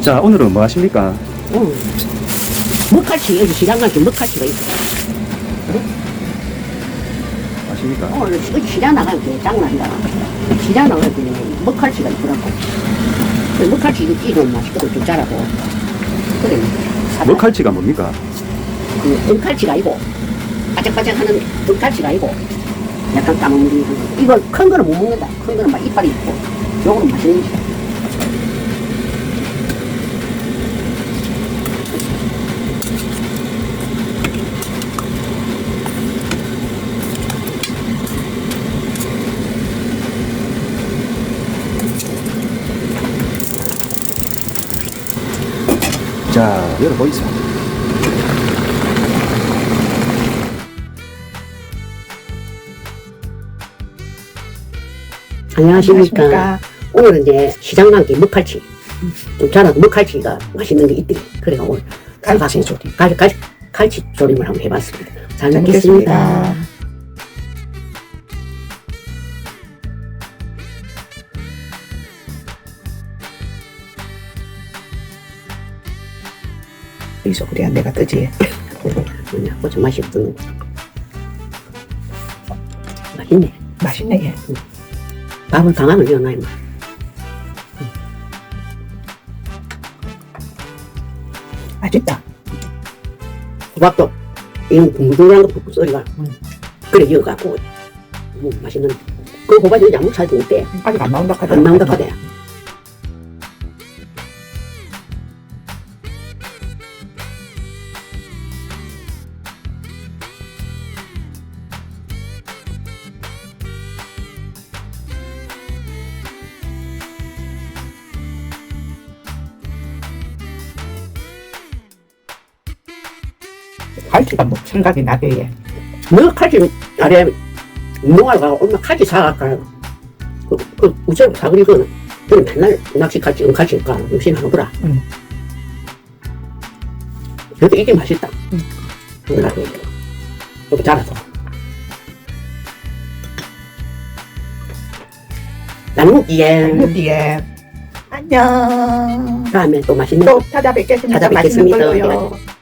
자, 오늘은 뭐 하십니까? 응. 먹갈치, 여기 시장 가서 먹갈치가 있어. 아십니까? 오늘 시- 시장 나가면 장난이다. 시장 나가면 먹갈치가 있더라고. 그 먹갈치 이거 찌면 맛있거든, 좀 자라고. 그래. 사다. 먹할치가 뭡니까? 그 은칼치가 아니고, 바짝바짝 하는 은칼치가 아니고, 약간 까먹는 거. 이거 큰 거는 못 먹는다. 큰 거는 막 이빨이 있고, 요거는 맛있는 거 자, 열어보이소. 안녕하십니까. 안녕하십니까. 오늘은 이제 시장 간게 먹갈치. 좀 자라도 먹갈치가 맛있는 게 있대. 그래가 오늘 갈치 조림. 갈, 갈, 갈치 조림을 한번 해봤습니다. 잘잘 먹겠습니다. 여기서 그래야 내가 뜨지. 뭐냐, 뭐좀 맛이 없던 맛있네. 맛있네, 얘. 밥을 강하면 이어놔, 임마. 맛있다. 호박도 이런 둥둥한 거 붓고 소리가 음. 그래 이어갖고 뭐 맛있는 그 호박이 아무 차이도 없대. 아직 안 나온다 카드. 안 나온다 카대. 갈치가 뭐 생각이 나게 얘. 너 칼치 아래 농아가 엄마 칼치 사갈까 그, 그 우체국 사그리 그는 그는 맨날 낚시 칼치 은칼치니까 욕심 하더라 응. 그래도 이게 맛있다 응. 그러고 이렇게 자라서 나누기에 여기에 안녕. 다음에 또 맛있는 또 찾아뵙겠습니다. 찾아뵙겠습니다. 맛있는 걸로요.